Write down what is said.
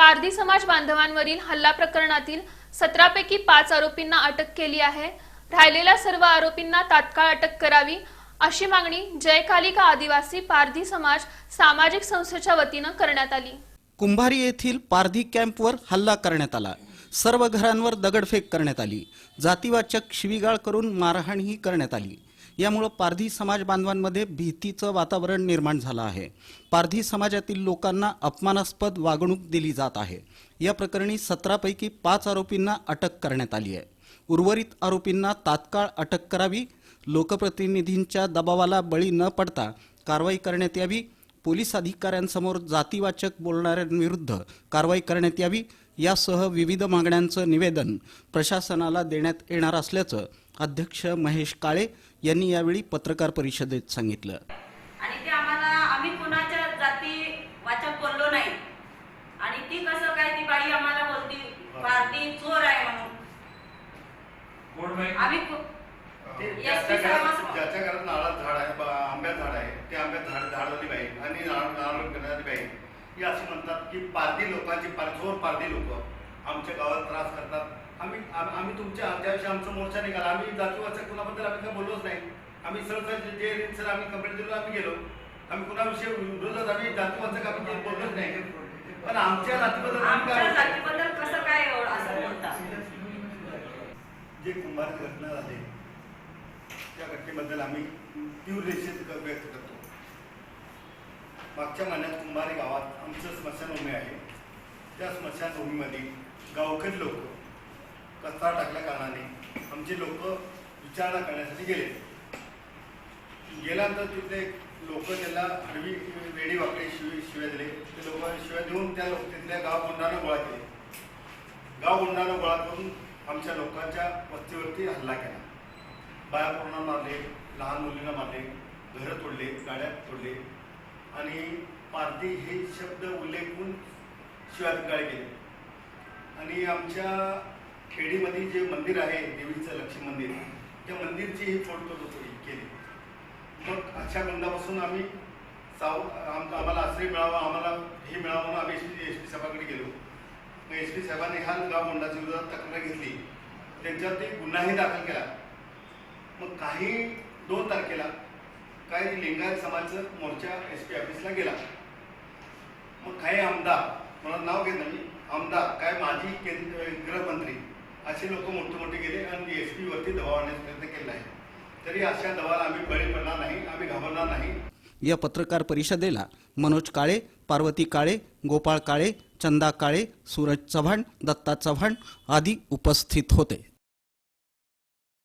पारधी समाज बांधवांवरील हल्ला प्रकरणातील सतरापैकी पाच आरोपींना अटक केली आहे. राहिलेल्या सर्व आरोपींना तात्काळ अटक करावी अशी मागणी जयकालिका आदिवासी पारधी समाज सामाजिक संस्थेच्या वतीनं करण्यात आली. कुंभारी येथील पारधी कॅम्पवर हल्ला करण्यात आला. सर्व घरांवर दगडफेक करण्यात आली. जातीवाचक शिवीगाळ करून मारहाणही करण्यात आली. यामुळं पारधी समाज बांधवांमध्ये भीतीचं वातावरण निर्माण झालं आहे. पारधी समाजातील लोकांना अपमानास्पद वागणूक दिली जात आहे. या प्रकरणी सतरापैकी पाच आरोपींना अटक करण्यात आली आहे. उर्वरित आरोपींना तात्काळ अटक करावी लोकप्रतिनिधींच्या दबावाला बळी न पडता कारवाई करण्यात यावी पोलीस अधिकाऱ्यांसमोर जातीवाचक बोलणाऱ्यांविरुद्ध कारवाई करण्यात यावी यासह विविध मागण्यांचं निवेदन प्रशासनाला देण्यात येणार असल्याचं अध्यक्ष महेश काळे यांनी यावेळी पत्रकार परिषदेत सांगितलं. आणि ते आम्हाला आम्ही कुणाच्या जाती वाचक बोललो नाही. आणि ती कसं काय ती बाई आम्हाला बोलती पार्टी चोर आहे म्हणून. कोण बाई? आम्ही ज्याच्या घरात झाड आहे झाड आहे. ते झाड आणि नारळ नारळ करणारी पाहिजे ही असे म्हणतात की पारधी लोकांची पारझोर पारधी लोक. आमच्या गावात त्रास करतात. आम्ही आम- आम्ही तुमच्या त्याविषयी आमचा मोर्चा निघाला. आम्ही जातीवाचक कुणाबद्दल आम्ही काय बोललोच नाही. आम्ही सरळ जे सर आम्ही कंप्लेंट दिलो आम्ही गेलो. आम्ही कुणाविषयी विरोधात आम्ही जातीवाचक आम्ही काही बोललोच नाही. पण आमच्या जातीबद्दल? जातीबद्दल कसं काय असं बोलतात जे कुंभार घटना झाली त्या घटनेबद्दल आम्ही तीव्र निषेध क- व्यक्त करतो. मागच्या महिन्यात कुंभारी गावात आमचं स्मशानभूमी आहे. त्या स्मशानभूमीमध्ये गावकरी लोक कचरा टाकल्या कारणाने आमचे लोक विचारणा करण्यासाठी गेले. गेल्यानंतर तिथले लोक त्याला आडवी वेडी वाकडे शिव शिव्या दिले. ते लोक शिव्या देऊन त्या लोक तिथल्या गाव गुंडानं गोळा केले. गाव गुंडानं गोळा करून आमच्या लोकांच्या वस्तीवरती हल्ला केला. बाया पोरांना मारले लहान मुलींना मारले घरं तोडले गाड्या तोडले आणि पार्टी हे शब्द उल्लेखून शिवाधिकाळे केले आणि आमच्या खेडीमध्ये जे मंदिर आहे देवीचं लक्ष्मी मंदिर त्या मंदिरची ही फोडतोड केली. मग अशा बंदापासून आम्ही साव आम आम्हाला आश्रय मिळावा आम्हाला हे मिळावं म्हणून आम्ही एस पी एस पी साहेबाकडे गेलो. मग एस पी साहेबांनी हा गाव गुंडाच्या विरोधात तक्रार घेतली. त्यांच्यावरती गुन्हाही दाखल केला. मग काही दोन तारखेला काही लिंगायत समाजचं मोर्चा एस पी ऑफिसला गेला. मग काही आमदार मला नाव घेत नाही आमदार काय माजी केंद्र गृहमंत्री असे लोक मोठे मोठे गेले आणि एस पीवरती दबाव आणण्याचा प्रयत्न केला आहे. तरी अशा दबावाला आम्ही बळी पडणार नाही आम्ही घाबरणार नाही. या पत्रकार परिषदेला मनोज काळे पार्वती काळे गोपाळ काळे चंदा काळे सूरज चव्हाण दत्ता चव्हाण आदी उपस्थित होते.